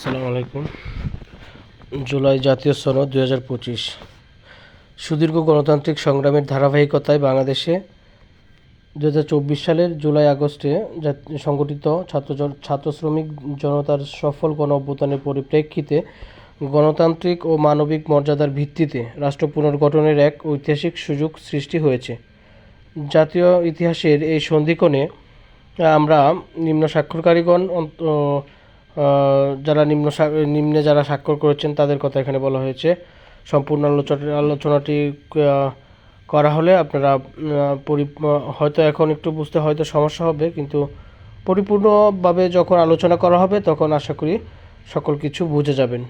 আসসালামু আলাইকুম। জুলাই জাতীয় সনদ দুই হাজার পঁচিশ। সুদীর্ঘ গণতান্ত্রিক সংগ্রামের ধারাবাহিকতায় বাংলাদেশে দু হাজার চব্বিশ সালের জুলাই আগস্টে সংগঠিত ছাত্র ছাত্র শ্রমিক জনতার সফল গণ অভ্যুত্থানের পরিপ্রেক্ষিতে গণতান্ত্রিক ও মানবিক মর্যাদার ভিত্তিতে রাষ্ট্র পুনর্গঠনের এক ঐতিহাসিক সুযোগ সৃষ্টি হয়েছে। জাতীয় ইতিহাসের এই সন্ধিক্ষণে আমরা নিম্ন স্বাক্ষরকারীগণ যারা নিম্ন নিম্নে যারা স্বাক্ষর করেছেন, তাদের কথা এখানে বলা হয়েছে। সম্পূর্ণ আলোচনা, আলোচনাটি করা হলে আপনারা পরি, হয়তো এখন একটু বুঝতে, হয়তো সমস্যা হবে, কিন্তু পরিপূর্ণভাবে যখন আলোচনা করা হবে, তখন আশা করি সকল কিছু বুঝে যাবেন।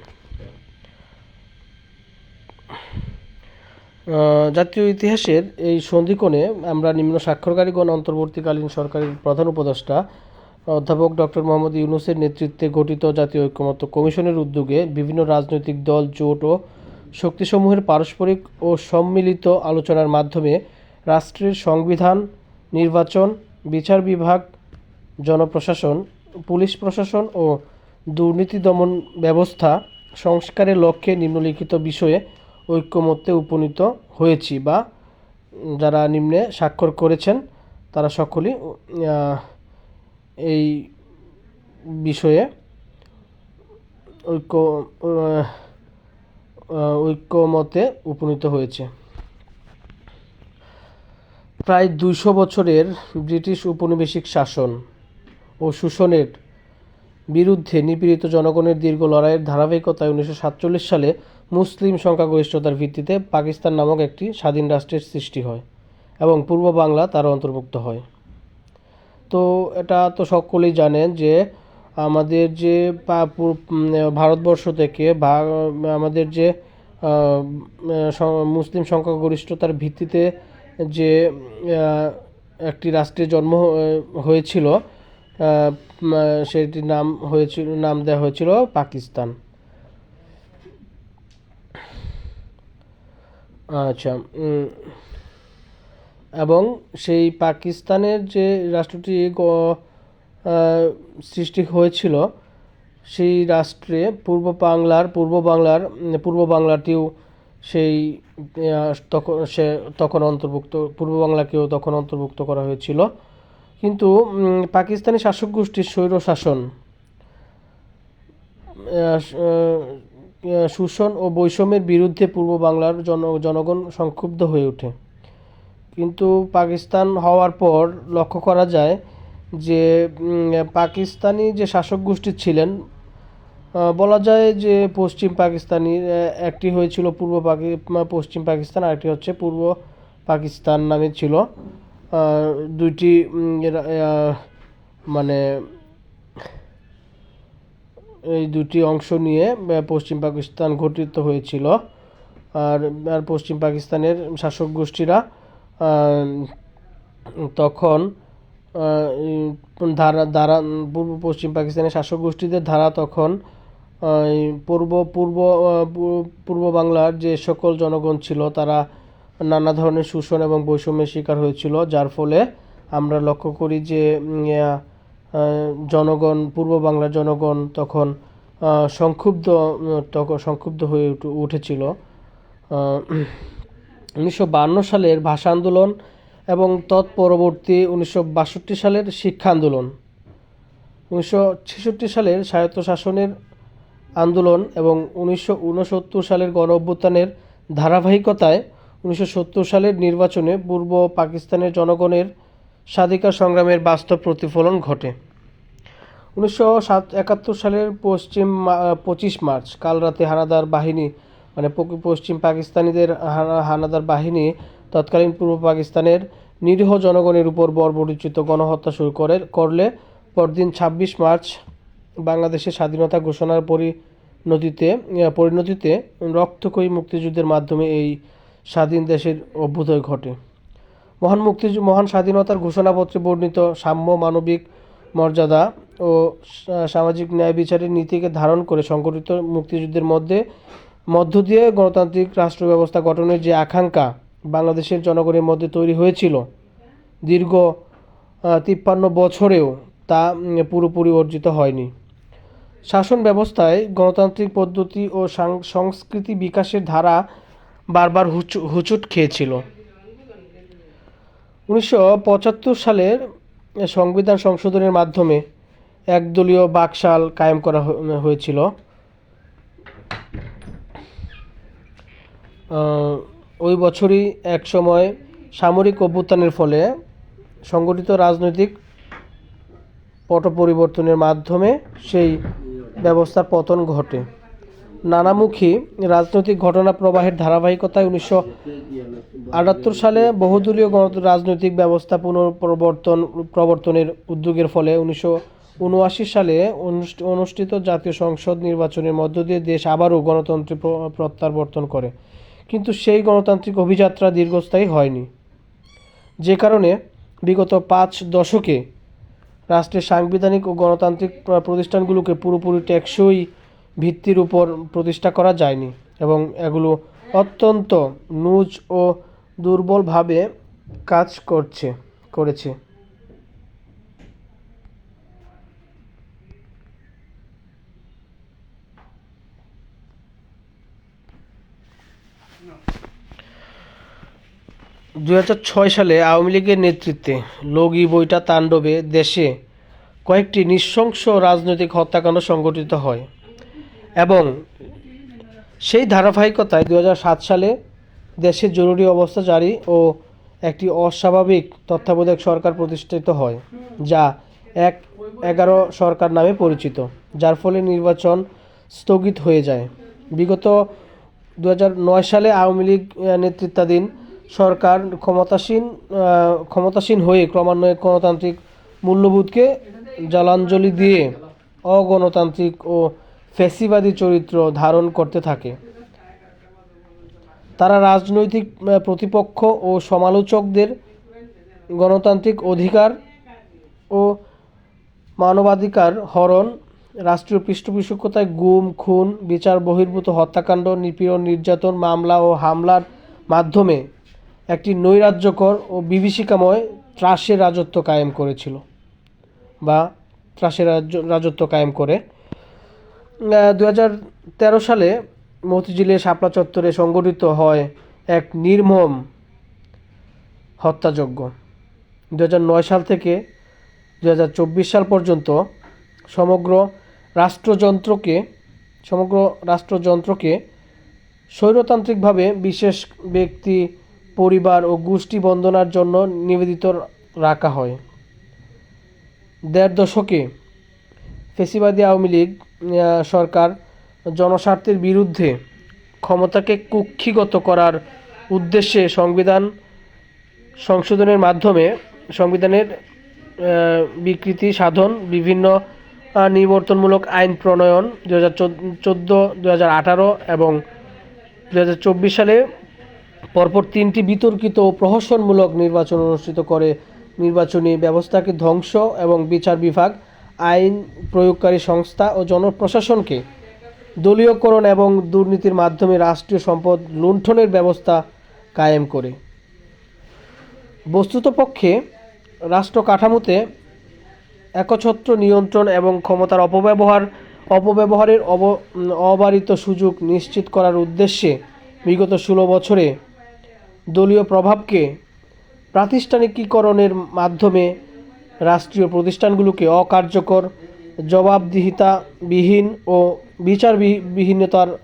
জাতীয় ইতিহাসের এই সন্ধিকোণে আমরা নিম্ন স্বাক্ষরকারীগণ, অন্তর্বর্তীকালীন সরকারের প্রধান উপদেষ্টা অধ্যাপক ডক্টর মোহাম্মদ ইউনুসের নেতৃত্বে গঠিত জাতীয় ঐক্যমত্য কমিশনের উদ্যোগে বিভিন্ন রাজনৈতিক দল, জোট ও শক্তিসমূহের পারস্পরিক ও সম্মিলিত আলোচনার মাধ্যমে রাষ্ট্রের সংবিধান, নির্বাচন, বিচার বিভাগ, জনপ্রশাসন, পুলিশ প্রশাসন ও দুর্নীতি দমন ব্যবস্থা সংস্কারের লক্ষ্যে নিম্নলিখিত বিষয়ে ঐক্যমত্যে উপনীত হয়েছি বা যারা নিম্নে স্বাক্ষর করেছেন, তারা সকলেই এই বিষয়ে ঐক্য ঐক্যমতে উপনীত হয়েছে। প্রায় দুইশো বছরের ব্রিটিশ উপনিবেশিক শাসন ও শোষণের বিরুদ্ধে নিপীড়িত জনগণের দীর্ঘ লড়াইয়ের ধারাবাহিকতায় উনিশশো সাতচল্লিশ সালে মুসলিম সংখ্যাগরিষ্ঠতার ভিত্তিতে পাকিস্তান নামক একটি স্বাধীন রাষ্ট্রের সৃষ্টি হয় এবং পূর্ব বাংলা তার অন্তর্ভুক্ত হয়। তো এটা তো সকলেই জানেন যে আমাদের যে ভারতবর্ষ থেকে আমাদের যে মুসলিম সংখ্যাগরিষ্ঠতার ভিত্তিতে যে একটি রাষ্ট্রের জন্ম হয়েছিল সেটির নাম হয়েছিল, নাম দেওয়া হয়েছিল পাকিস্তান। আচ্ছা এবং সেই পাকিস্তানের যে রাষ্ট্রটি সৃষ্টি হয়েছিল, সেই রাষ্ট্রে পূর্ব বাংলার পূর্ব বাংলার, পূর্ব বাংলাটিও সেই তখন সে, তখন অন্তর্ভুক্ত, পূর্ব বাংলাকেও তখন অন্তর্ভুক্ত করা হয়েছিল। কিন্তু পাকিস্তানি শাসক গোষ্ঠীর স্বৈর শাসন শোষণ ও বৈষম্যের বিরুদ্ধে পূর্ব বাংলার জন, জনগণ সংক্ষুব্ধ হয়ে ওঠে। কিন্তু পাকিস্তান হওয়ার পর লক্ষ্য করা যায় যে পাকিস্তানি যে শাসক গোষ্ঠী ছিলেন বলা যায় যে পশ্চিম পাকিস্তানি একটি হয়েছিল পূর্ব পাকি পশ্চিম পাকিস্তান, আরেকটি হচ্ছে পূর্ব পাকিস্তান নামে ছিল। দুইটি মানে এই দুটি অংশ নিয়ে পশ্চিম পাকিস্তান গঠিত হয়েছিল। আর আর পশ্চিম পাকিস্তানের শাসক গোষ্ঠীরা তখন ধারা ধারা, পূর্ব পশ্চিম পাকিস্তানের শাসক গোষ্ঠীদের ধারা তখন পূর্ব পূর্ব পূর্ব বাংলার যে সকল জনগণ ছিল, তারা নানা ধরনের শোষণ এবং বৈষম্যের শিকার হয়েছিল, যার ফলে আমরা লক্ষ্য করি যে জনগণ, পূর্ব বাংলার জনগণ তখন সংক্ষুব্ধ তখন সংক্ষুব্ধ হয়ে উঠে- উঠেছিল। উনিশশো সালের ভাষা আন্দোলন এবং তৎপরবর্তী উনিশশো বাষট্টি সালের শিক্ষা আন্দোলন। উনিশশো ছেষট্টি সালের স্বায়ত্তশাসনের আন্দোলন এবং উনিশশো উনসত্তর সালের গণ অভ্যুত্থানের ধারাবাহিকতায় উনিশশো সত্তর সালের নির্বাচনে পূর্ব পাকিস্তানের জনগণের স্বাধিকার সংগ্রামের বাস্তব প্রতিফলন ঘটে। উনিশশো সালের পশ্চিম পঁচিশ মার্চ কাল রাতে হানাদার বাহিনী মানে পশ্চিম পাকিস্তানিদের হানাদার বাহিনী তৎকালীন পূর্ব পাকিস্তানের নিরীহ জনগণের উপর বর্বরিচিত গণহত্যা শুরু করে, করলে পরদিন ছাব্বিশ মার্চ বাংলাদেশের স্বাধীনতা ঘোষণার পরিণতিতে পরিণতিতে রক্তক্ষয়ী মুক্তিযুদ্ধের মাধ্যমে এই স্বাধীন দেশের অভ্যুদয় ঘটে। মহান মুক্তি মহান স্বাধীনতার ঘোষণাপত্রে বর্ণিত সাম্য, মানবিক মর্যাদা ও সামাজিক ন্যায় বিচারের নীতিকে ধারণ করে সংগঠিত মুক্তিযুদ্ধের মধ্যে মধ্য দিয়ে গণতান্ত্রিক রাষ্ট্র ব্যবস্থা গঠনের যে আকাঙ্ক্ষা বাংলাদেশের জনগণের মধ্যে তৈরি হয়েছিল, দীর্ঘ তিপ্পান্ন বছরেও তা পুরোপুরি অর্জিত হয়নি। শাসন ব্যবস্থায় গণতান্ত্রিক পদ্ধতি ও সংস্কৃতি বিকাশের ধারা বারবার হুচু- হুচুট খেয়েছিল। উনিশশো পঁচাত্তর সালের সংবিধান সংশোধনের মাধ্যমে একদলীয় বাকশাল কায়েম করা হয়েছিল। ওই বছরই এক সময় সামরিক অভ্যুত্থানের ফলে সংগঠিত রাজনৈতিক পট পরিবর্তনের মাধ্যমে সেই ব্যবস্থার পতন ঘটে। নানামুখী রাজনৈতিক ঘটনা প্রবাহের ধারাবাহিকতায় উনিশশো আটাত্তর সালে বহুদলীয় রাজনৈতিক ব্যবস্থা পুনঃপ্রবর্তন, প্রবর্তনের উদ্যোগের ফলে উনিশশো উনআশি সালে অনুষ্ঠ- অনুষ্ঠিত জাতীয় সংসদ নির্বাচনের মধ্য দিয়ে দেশ আবারও গণতন্ত্রে প্র- প্রত্যাবর্তন করে। কিন্তু সেই গণতান্ত্রিক অভিযাত্রা দীর্ঘস্থায়ী হয়নি। যে কারণে বিগত পাঁচ দশকে রাষ্ট্রের সাংবিধানিক ও গণতান্ত্রিক প্রতিষ্ঠানগুলোকে পুরোপুরি টেকসই ভিত্তির উপর প্রতিষ্ঠা করা যায়নি এবং এগুলো অত্যন্ত নুজ ও দুর্বলভাবে কাজ করছে, করেছে। ছয় সালে আওয়ামী লীগের নেতৃত্বে লগি বইটা তাণ্ডবে দেশে কয়েকটি নৃশংস রাজনৈতিক হত্যাকাণ্ড সংগঠিত হয় এবং সেই ধারাবাহিকতায় দু হাজার সাত সালে দেশে জরুরি অবস্থা জারি ও একটি অস্বাভাবিক তত্ত্বাবধায়ক সরকার প্রতিষ্ঠিত হয়, যা এক এগারো সরকার নামে পরিচিত, যার ফলে নির্বাচন স্থগিত হয়ে যায়। বিগত দু হাজার নয় সালে আওয়ামী লীগ নেতৃত্বাধীন সরকার ক্ষমতাসীন ক্ষমতাসীন হয়ে ক্রমান্বয়ে গণতান্ত্রিক মূল্যবোধকে জলাঞ্জলি দিয়ে অগণতান্ত্রিক ও ফ্যাসিবাদী চরিত্র ধারণ করতে থাকে। তারা রাজনৈতিক প্রতিপক্ষ ও সমালোচকদের গণতান্ত্রিক অধিকার ও মানবাধিকার হরণ, রাষ্ট্রীয় পৃষ্ঠপোষকতায় গুম, খুন, বিচার বহির্ভূত হত্যাকাণ্ড, নিপীড়ন, নির্যাতন, মামলা ও হামলার মাধ্যমে একটি নৈরাজ্যকর ও বিভীষিকাময় ত্রাসের রাজত্ব কায়েম করেছিল বা ত্রাসের রাজ্য- রাজত্ব কায়েম করে। দু তেরো সালে মতিঝিলের শাপলা চত্বরে সংগঠিত হয় এক নির্মম হত্যাযজ্ঞ। দু নয় সাল থেকে দু হাজার চব্বিশ সাল পর্যন্ত সমগ্র রাষ্ট্রযন্ত্রকে সমগ্র রাষ্ট্রযন্ত্রকে স্বৈরতান্ত্রিকভাবে বিশেষ ব্যক্তি পরিবার ও গোষ্ঠী বন্দনার জন্য নিবেদিত রাখা হয়। দেড় দশকে ফেসিবাদী আওয়ামী লীগ সরকার জনস্বার্থের বিরুদ্ধে ক্ষমতাকে কুক্ষিগত করার উদ্দেশ্যে সংবিধান সংশোধনের মাধ্যমে সংবিধানের বিকৃতি সাধন, বিভিন্ন নিবর্তনমূলক আইন প্রণয়ন দু হাজার চোদ্দ দু হাজার আঠারো এবং দু হাজার চব্বিশ সালে পরপর তিনটি বিতর্কিত ও প্রহসনমূলক নির্বাচন অনুষ্ঠিত করে নির্বাচনী ব্যবস্থাকে ধ্বংস এবং বিচার বিভাগ, আইন প্রয়োগকারী সংস্থা ও জনপ্রশাসনকে দলীয়করণ এবং দুর্নীতির মাধ্যমে রাষ্ট্রীয় সম্পদ লুণ্ঠনের ব্যবস্থা কায়েম করে। বস্তুতপক্ষে রাষ্ট্র কাঠামোতে একছত্র নিয়ন্ত্রণ এবং ক্ষমতার অপব্যবহার, অপব্যবহারের অব অবারিত সুযোগ নিশ্চিত করার উদ্দেশ্যে বিগত ষোলো বছরে দলীয় প্রভাবকে প্রাতিষ্ঠানিকীকরণের মাধ্যমে রাষ্ট্রীয় প্রতিষ্ঠানগুলোকে অকার্যকর, জবাবদিহিতাবিহীন ও বিচার বিহীনতার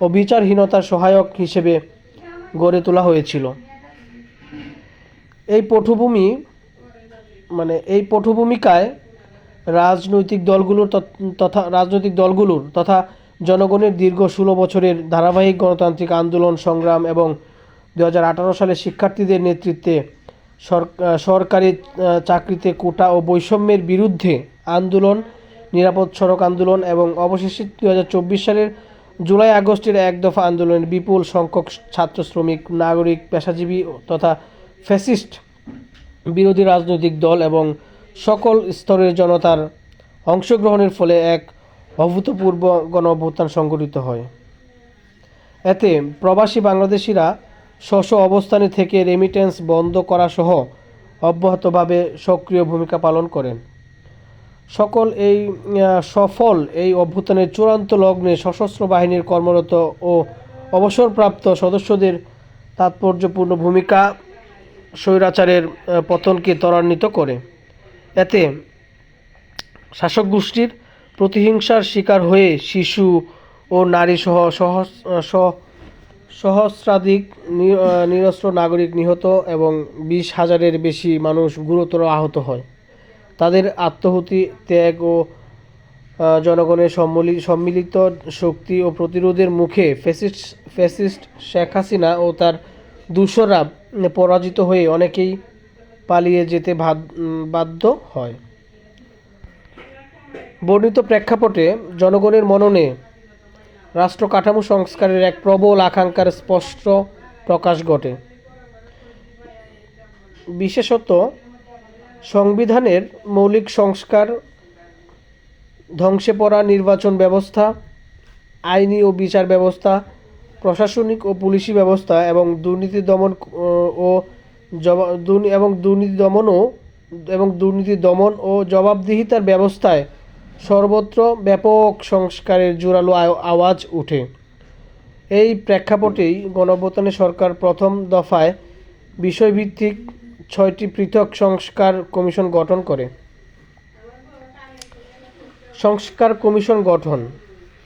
ও বিচারহীনতার সহায়ক হিসেবে গড়ে তোলা হয়েছিল। এই পটভূমি মানে এই পটভূমিকায় রাজনৈতিক দলগুলোর তথ- তথা রাজনৈতিক দলগুলোর তথা জনগণের দীর্ঘ ষোলো বছরের ধারাবাহিক গণতান্ত্রিক আন্দোলন, সংগ্রাম এবং দু হাজার আঠারো সালে শিক্ষার্থীদের নেতৃত্বে সরকারি চাকরিতে কোটা ও বৈষম্যের বিরুদ্ধে আন্দোলন, নিরাপদ সড়ক আন্দোলন এবং অবশেষে দুই হাজার চব্বিশ সালের জুলাই আগস্টের এক দফা আন্দোলনের বিপুল সংখ্যক ছাত্র শ্রমিক, নাগরিক, পেশাজীবী তথা ফ্যাসিস্ট বিরোধী রাজনৈতিক দল এবং সকল স্তরের জনতার অংশগ্রহণের ফলে এক অভূতপূর্ব গণ অভ্যুত্থান সংঘটিত হয়। এতে প্রবাসী বাংলাদেশিরা স্ব স্ব অবস্থানে থেকে রেমিটেন্স বন্ধ করা সহ অব্যাহতভাবে সক্রিয় ভূমিকা পালন করেন। সকল এই সফল এই অভ্যুত্থানের চূড়ান্ত লগ্নে সশস্ত্র বাহিনীর কর্মরত ও অবসরপ্রাপ্ত সদস্যদের তাৎপর্যপূর্ণ ভূমিকা স্বৈরাচারের পতনকে ত্বরান্বিত করে। এতে শাসক গোষ্ঠীর প্রতিহিংসার শিকার হয়ে শিশু ও নারী সহ সহ- সহস্রাধিক নিরস্ত্র নাগরিক নিহত এবং বিশ হাজারের বেশি মানুষ গুরুতর আহত হয়। তাদের আত্মহুতি, ত্যাগ ও জনগণের সম্মিলি- সম্মিলিত শক্তি ও প্রতিরোধের মুখে ফ্যাসিস্ট ফ্যাসিস্ট শেখ হাসিনা ও তার দূষরা পরাজিত হয়ে অনেকেই পালিয়ে যেতে বাধ্য হয়। বর্ণিত প্রেক্ষাপটে জনগণের মননে রাষ্ট্র কাঠামো সংস্কারের এক প্রবল আকাঙ্ক্ষার স্পষ্ট প্রকাশ ঘটে। বিশেষত সংবিধানের মৌলিক সংস্কার, ধ্বংসে পড়া নির্বাচন ব্যবস্থা, আইনি ও বিচার ব্যবস্থা, প্রশাসনিক ও পুলিশি ব্যবস্থা এবং দুর্নীতি দমন, ও- ও এবং দুর্নীতি দমনও, এবং দুর্নীতি দমন ও জবাবদিহিতার ব্যবস্থায় সর্বত্র ব্যাপক সংস্কারের জোরালো আওয়াজ ওঠে। এই প্রেক্ষাপটেই গণঅভ্যুত্থানে সরকার প্রথম দফায় বিষয়ভিত্তিক ছয়টি পৃথক সংস্কার কমিশন গঠন করে। সংস্কার কমিশন গঠন।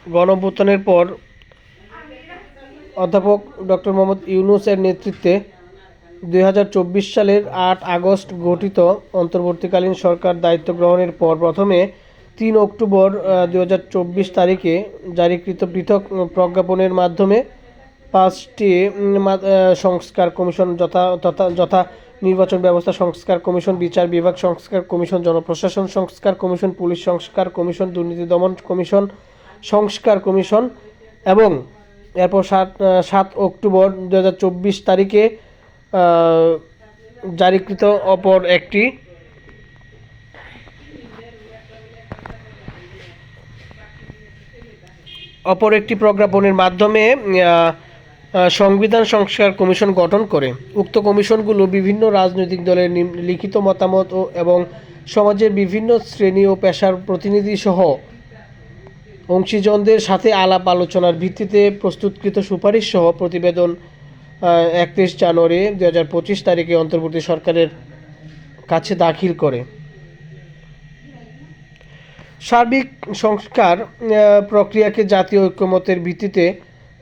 গণঅভ্যুত্থানের পর অধ্যাপক ডক্টর মোহাম্মদ ইউনুসের নেতৃত্বে দুই হাজার চব্বিশ সালের আট আগস্ট গঠিত অন্তর্বর্তীকালীন সরকার দায়িত্ব গ্রহণের পর প্রথমে তিন অক্টোবর দু হাজার চব্বিশ তারিখে জারিকৃত পৃথক প্রজ্ঞাপনের মাধ্যমে পাঁচটি সংস্কার কমিশন যথা, তথা, যথা নির্বাচন ব্যবস্থা সংস্কার কমিশন, বিচার বিভাগ সংস্কার কমিশন, জনপ্রশাসন সংস্কার কমিশন, পুলিশ সংস্কার কমিশন, দুর্নীতি দমন কমিশন সংস্কার কমিশন এবং এরপর সাত সাত অক্টোবর দু হাজার চব্বিশ তারিখে জারিকৃত অপর একটি অপর একটি প্রজ্ঞাপনের মাধ্যমে সংবিধান সংস্কার কমিশন গঠন করে। উক্ত কমিশনগুলো বিভিন্ন রাজনৈতিক দলের লিখিত মতামত ও, এবং সমাজের বিভিন্ন শ্রেণি ও পেশার প্রতিনিধি সহ অংশীজনদের সাথে আলাপ আলোচনার ভিত্তিতে প্রস্তুতকৃত সুপারিশ সহ প্রতিবেদন একত্রিশ জানুয়ারি দু হাজার পঁচিশ তারিখে অন্তর্বর্তী সরকারের কাছে দাখিল করে। সার্বিক সংস্কার প্রক্রিয়াকে জাতীয় ঐক্যমতের ভিত্তিতে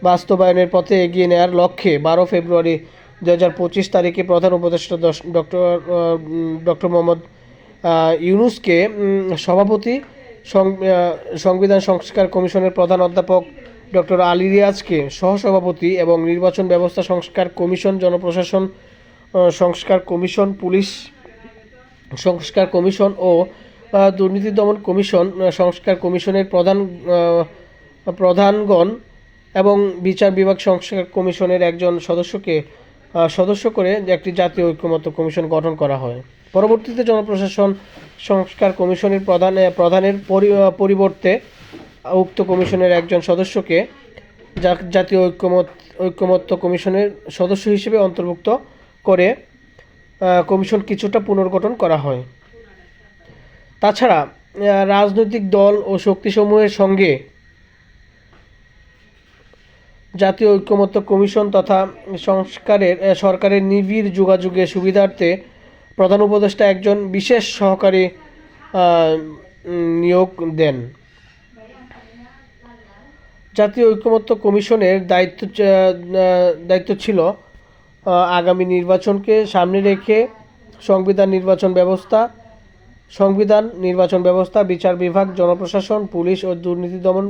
বাস্তবায়নের পথে এগিয়ে নেওয়ার লক্ষ্যে বারো ফেব্রুয়ারি দু হাজার পঁচিশ তারিখে প্রধান উপদেষ্টা ডক্টর ডক্টর মোহাম্মদ ইউনুসকে সভাপতি সংবিধান সংস্কার কমিশনের প্রধান অধ্যাপক ডক্টর আলী রিয়াজকে সহসভাপতি এবং নির্বাচন ব্যবস্থা সংস্কার কমিশন, জনপ্রশাসন সংস্কার কমিশন, পুলিশ সংস্কার কমিশন ও দুর্নীতি দমন কমিশন সংস্কার কমিশনের প্রধান প্রধানগণ এবং বিচার বিভাগ সংস্কার কমিশনের একজন সদস্যকে সদস্য করে একটি জাতীয় ঐক্যমত্য কমিশন গঠন করা হয়। পরবর্তীতে জনপ্রশাসন সংস্কার কমিশনের প্রধান প্রধানের পরি- পরিবর্তে উক্ত কমিশনের একজন সদস্যকে জাতীয় ঐক্যমত, ঐক্যমত্য কমিশনের সদস্য হিসেবে অন্তর্ভুক্ত করে কমিশন কিছুটা পুনর্গঠন করা হয়। তাছাড়া রাজনৈতিক দল ও শক্তিসমূহের সঙ্গে জাতীয় ঐক্যমত্য কমিশন তথা সংস্কারের সরকারের নিবিড় যোগাযোগের সুবিধার্থে প্রধান উপদেষ্টা একজন বিশেষ সহকারী নিয়োগ দেন। জাতীয় ঐক্যমত্য কমিশনের দায়িত্ব দায়িত্ব ছিল আগামী নির্বাচনকে সামনে রেখে সংবিধান নির্বাচন ব্যবস্থা সংবিধান, নির্বাচন ব্যবস্থা, বিচার বিভাগ, জনপ্রশাসন, পুলিশ ও দুর্নীতি দমন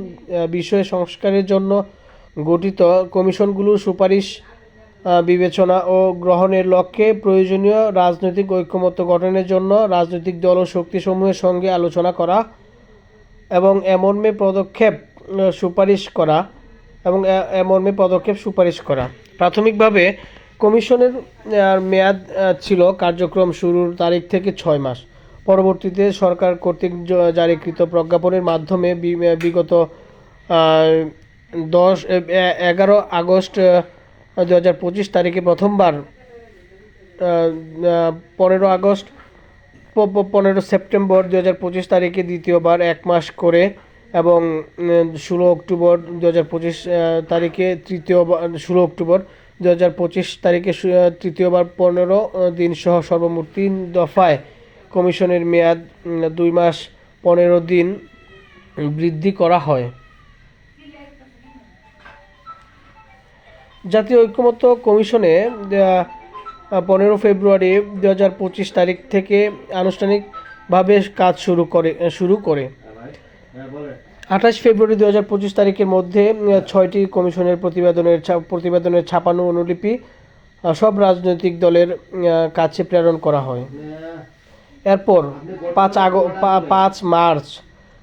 বিষয়ে সংস্কারের জন্য গঠিত কমিশনগুলোর সুপারিশ বিবেচনা ও গ্রহণের লক্ষ্যে প্রয়োজনীয় রাজনৈতিক ঐক্যমত্য গঠনের জন্য রাজনৈতিক দল ও শক্তিসমূহের সঙ্গে আলোচনা করা এবং এমনমে পদক্ষেপ সুপারিশ করা এবং এ- এমনমে পদক্ষেপ সুপারিশ করা। প্রাথমিকভাবে কমিশনের মেয়াদ ছিল কার্যক্রম শুরুর তারিখ থেকে ছয় মাস। পরবর্তীতে সরকার কর্তৃক জারিকৃত প্রজ্ঞাপনের মাধ্যমে বিগত দশ এগারো আগস্ট দু হাজার পঁচিশ তারিখে প্রথমবার পনেরো আগস্ট পনেরো সেপ্টেম্বর দু হাজার পঁচিশ তারিখে দ্বিতীয়বার এক মাস করে এবং ষোলো অক্টোবর দু হাজার পঁচিশ তারিখে তৃতীয়বার, ষোলো অক্টোবর দু হাজার পঁচিশ তারিখে তৃতীয়বার পনেরো দিন সহ সর্বমোট তিন দফায় কমিশনের মেয়াদ দুই মাস, পনেরো দিন বৃদ্ধি করা হয়। জাতীয় ঐক্যমত্য কমিশনে পনেরো ফেব্রুয়ারি দু হাজার পঁচিশ তারিখ থেকে আনুষ্ঠানিকভাবে কাজ শুরু করে শুরু করে। আঠাশ ফেব্রুয়ারি দু হাজার পঁচিশ তারিখের মধ্যে ছয়টি কমিশনের প্রতিবেদনের প্রতিবেদনের ছাপানো অনুলিপি সব রাজনৈতিক দলের কাছে প্রেরণ করা হয়। এরপর পাঁচ আগ পাঁচ মার্চ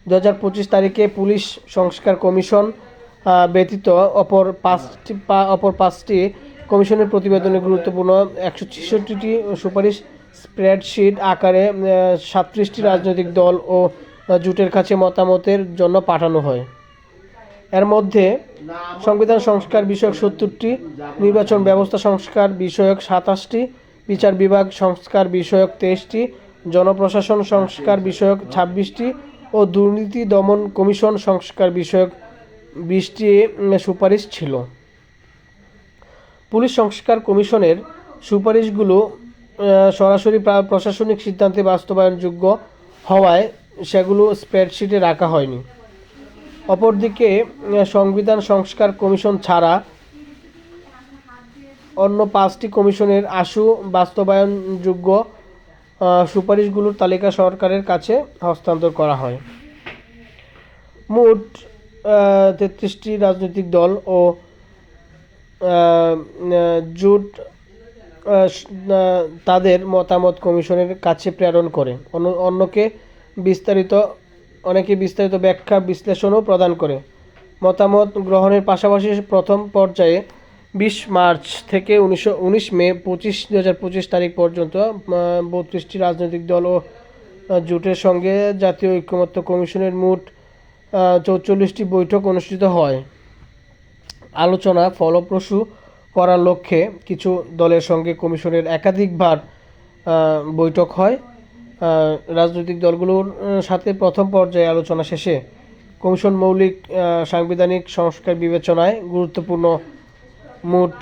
দু হাজার পঁচিশ তারিখে পুলিশ সংস্কার কমিশন ব্যতীত অপর পাঁচটি অপর পাঁচটি কমিশনের প্রতিবেদনে গুরুত্বপূর্ণ একশো ছেষট্টিটি সুপারিশ স্প্রেডশিট আকারে সাতত্রিশটি রাজনৈতিক দল ও জোটের কাছে মতামতের জন্য পাঠানো হয়। এর মধ্যে সংবিধান সংস্কার বিষয়ক সত্তরটি, নির্বাচন ব্যবস্থা সংস্কার বিষয়ক সাতাশটি, বিচার বিভাগ সংস্কার বিষয়ক তেইশটি জনপ্রশাসন সংস্কার বিষয়ক ছাব্বিশটি ও দুর্নীতি দমন কমিশন সংস্কার বিষয়ক বিশটি সুপারিশ ছিল। পুলিশ সংস্কার কমিশনের সুপারিশগুলো সরাসরি প্রা- প্রশাসনিক সিদ্ধান্তে বাস্তবায়নযোগ্য হওয়ায় সেগুলো স্প্রেডশিটে রাখা হয়নি। অপরদিকে সংবিধান সংস্কার কমিশন ছাড়া অন্য পাঁচটি কমিশনের আশু বাস্তবায়নযোগ্য সুপারিশগুলোর তালিকা সরকারের কাছে হস্তান্তর করা হয়। মোট তেত্রিশটি রাজনৈতিক দল ও জোট তাদের মতামত কমিশনের কাছে প্রেরণ করে। অন্য, অন্যকে বিস্তারিত, অনেকে বিস্তারিত ব্যাখ্যা বিশ্লেষণও প্রদান করে। মতামত গ্রহণের পাশাপাশি প্রথম পর্যায়ে বিশ মার্চ থেকে উনিশশো উনিশ মে পঁচিশ দু হাজার পঁচিশ তারিখ পর্যন্ত বত্রিশটি রাজনৈতিক দল ও জোটের সঙ্গে জাতীয় ঐক্যমত্য কমিশনের মোট চৌচল্লিশটি বৈঠক অনুষ্ঠিত হয়। আলোচনা ফলপ্রসূ করার লক্ষ্যে কিছু দলের সঙ্গে কমিশনের একাধিকবার বৈঠক হয়। রাজনৈতিক দলগুলোর সাথে প্রথম পর্যায়ে আলোচনা শেষে কমিশন মৌলিক সাংবিধানিক সংস্কার বিবেচনায় গুরুত্বপূর্ণ মোট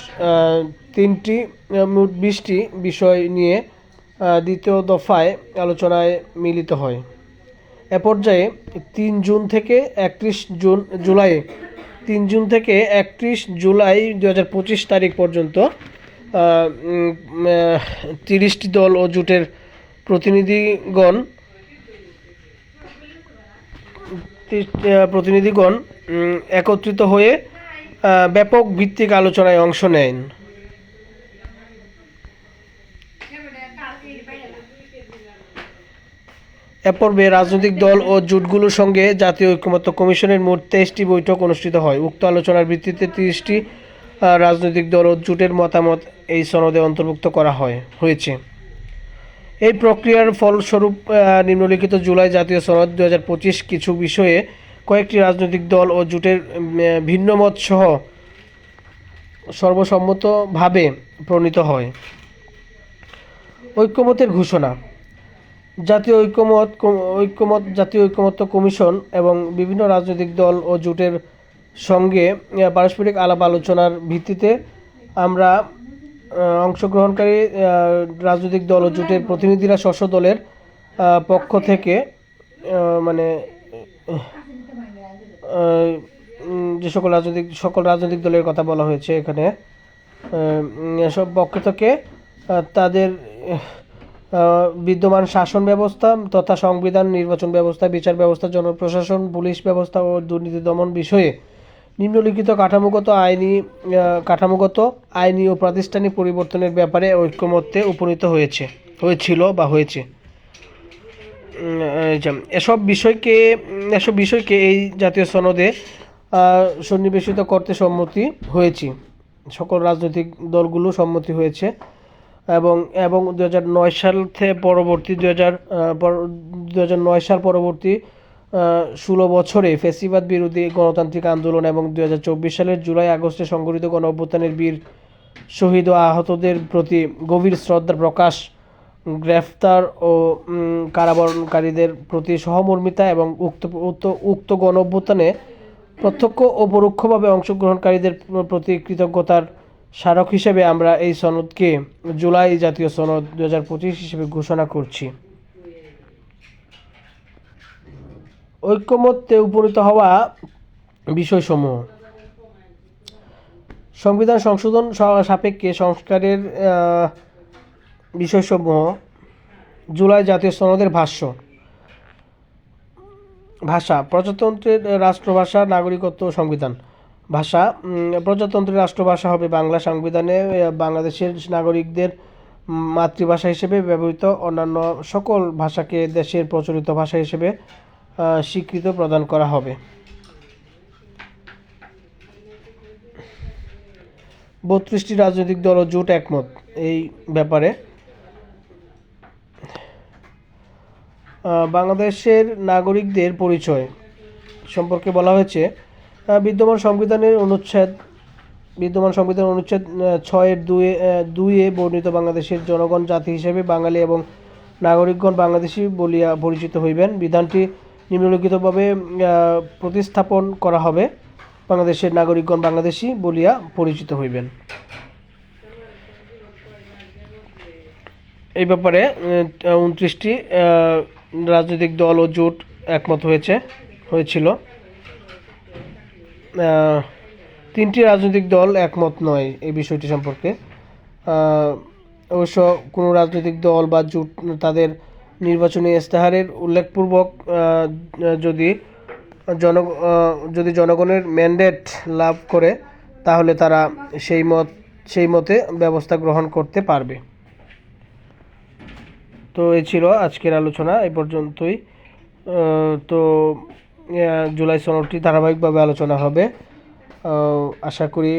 তিনটি মোট বিশটি বিষয় নিয়ে দ্বিতীয় দফায় আলোচনায় মিলিত হয়। এ পর্যায়ে তিন জুন থেকে একত্রিশ জুন, জুলাই, তিন জুন থেকে একত্রিশ জুলাই দু হাজার পঁচিশ তারিখ পর্যন্ত তিরিশটি দল ও জোটের প্রতিনিধিগণ প্রতিনিধিগণ একত্রিত হয়ে ব্যাপক ভিত্তিক আলোচনায় অংশ নেন। এ পর্বে রাজনৈতিক দল ও জোটগুলোর সঙ্গে জাতীয় ঐক্যমত্য কমিশনের মোট তেইশটি বৈঠক অনুষ্ঠিত হয়। উক্ত আলোচনার ভিত্তিতে তিরিশটি রাজনৈতিক দল ও জোটের মতামত এই সনদে অন্তর্ভুক্ত করা হয়, হয়েছে। এই প্রক্রিয়ার ফলস্বরূপ নিম্নলিখিত জুলাই জাতীয় সনদ দু হাজার পঁচিশ কিছু বিষয়ে কয়েকটি রাজনৈতিক দল ও জোটের উম, আহ, ভিন্ন মত সহ সর্বসম্মতভাবে প্রণীত হয়। ঐক্যমতের ঘোষণা। জাতীয় ঐক্যমত ঐক্যমত জাতীয় ঐক্যমত্য কমিশন এবং বিভিন্ন রাজনৈতিক দল ও জোটের সঙ্গে পারস্পরিক আলাপ আলোচনার ভিত্তিতে আমরা অংশগ্রহণকারী রাজনৈতিক দল ও জোটের প্রতিনিধিরা শস্য দলের পক্ষ থেকে মানে যে সকল রাজনৈতিক সকল রাজনৈতিক দলের কথা বলা হয়েছে এখানে পক্ষ থেকে তাদের বিদ্যমান শাসন ব্যবস্থা তথা সংবিধান, নির্বাচন ব্যবস্থা, বিচার ব্যবস্থা, জনপ্রশাসন, পুলিশ ব্যবস্থা ও দুর্নীতি দমন বিষয়ে নিম্নলিখিত কাঠামোগত আইনি কাঠামোগত আইনি ও প্রাতিষ্ঠানিক পরিবর্তনের ব্যাপারে ঐক্যমত্যে উপনীত হয়েছে, হয়েছিল বা হয়েছে। এসব বিষয়কে এসব বিষয়কে এই জাতীয় সনদে সন্নিবেশিত করতে সম্মতি হয়েছি। সকল রাজনৈতিক দলগুলো সম্মতি হয়েছে এবং এবং দু হাজার নয় সাল থেকে পরবর্তী দু হাজার দু হাজার নয় সাল পরবর্তী ষোলো বছরে ফেসিবাদ বিরোধী গণতান্ত্রিক আন্দোলন এবং দু হাজার চব্বিশ সালের জুলাই আগস্টে সংগঠিত গণ অভ্যুত্থানের বীর শহীদ ও আহতদের প্রতি গভীর শ্রদ্ধা প্রকাশ গ্রেফতার ও কারাবরণকারীদের প্রতি সহমর্মিতা এবং উক্ত উক্ত উক্ত গণ অভ্যুত্থানে প্রত্যক্ষ ও পরোক্ষভাবে অংশগ্রহণকারীদের প্রতি কৃতজ্ঞতার স্মারক হিসেবে আমরা এই সনদকে জুলাই জাতীয় সনদ দু হাজার পঁচিশ হিসেবে ঘোষণা করছি। ঐক্যমত্যে উপনীত হওয়া বিষয়সমূহ। সংবিধান সংশোধন সাপেক্ষে সংস্কারের বিষয়সমূহ জুলাই জাতীয় সনদের ভাষ্য। ভাষা, প্রজাতন্ত্রের রাষ্ট্রভাষা, নাগরিকত্ব সংবিধান। ভাষা প্রজাতন্ত্রের রাষ্ট্রভাষা হবে বাংলা সংবিধানে বাংলাদেশের নাগরিকদের মাতৃভাষা হিসেবে ব্যবহৃত অন্যান্য সকল ভাষাকে দেশের প্রচলিত ভাষা হিসেবে স্বীকৃত প্রদান করা হবে। বত্রিশটি রাজনৈতিক দল ও জোট একমত এই ব্যাপারে। বাংলাদেশের নাগরিকদের পরিচয় সম্পর্কে বলা হয়েছে। বিদ্যমান সংবিধানের অনুচ্ছেদ বিদ্যমান সংবিধান অনুচ্ছেদ ছয়ের দুয়ে দুইয়ে বর্ণিত বাংলাদেশের জনগণ, জাতি হিসেবে বাঙালি এবং নাগরিকগণ বাংলাদেশী বলিয়া পরিচিত হইবেন। বিধানটি নিম্নলিখিতভাবে প্রতিস্থাপন করা হবে। বাংলাদেশের নাগরিকগণ বাংলাদেশী বলিয়া পরিচিত হইবেন। এই ব্যাপারে উনত্রিশটি রাজনৈতিক দল ও জোট একমত হয়েছে, হয়েছিল। তিনটি রাজনৈতিক দল একমত নয় এই বিষয়টি সম্পর্কে। অবশ্য কোনো রাজনৈতিক দল বা জোট তাদের নির্বাচনী ইস্তেহারের উল্লেখপূর্বক যদি জন যদি জনগণের ম্যান্ডেট লাভ করে, তাহলে তারা সেই মত, সেই মতে ব্যবস্থা গ্রহণ করতে পারবে। তো এই ছিল আজকের আলোচনা এই পর্যন্তই। তো জুলাই সনদটি ধারাবাহিকভাবে আলোচনা হবে। আশা করি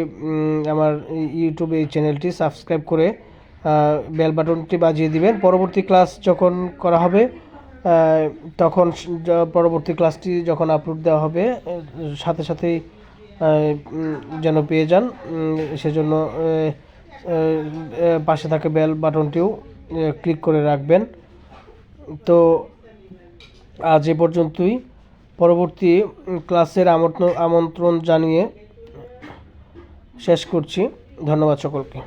আমার ইউটিউবে এই চ্যানেলটি সাবস্ক্রাইব করে বেল বাটনটি বাজিয়ে দিবেন। পরবর্তী ক্লাস যখন করা হবে তখন পরবর্তী ক্লাসটি যখন আপলোড দেওয়া হবে, সাথে সাথেই যেন পেয়ে যান। সেজন্য পাশে থাকে বেল বাটনটিও ক্লিক করে রাখবেন। তো আজ এ পর্যন্তই। পরবর্তী ক্লাসের আমন্ত্রণ আমন্ত্রণ জানিয়ে শেষ করছি। ধন্যবাদ সকলকে।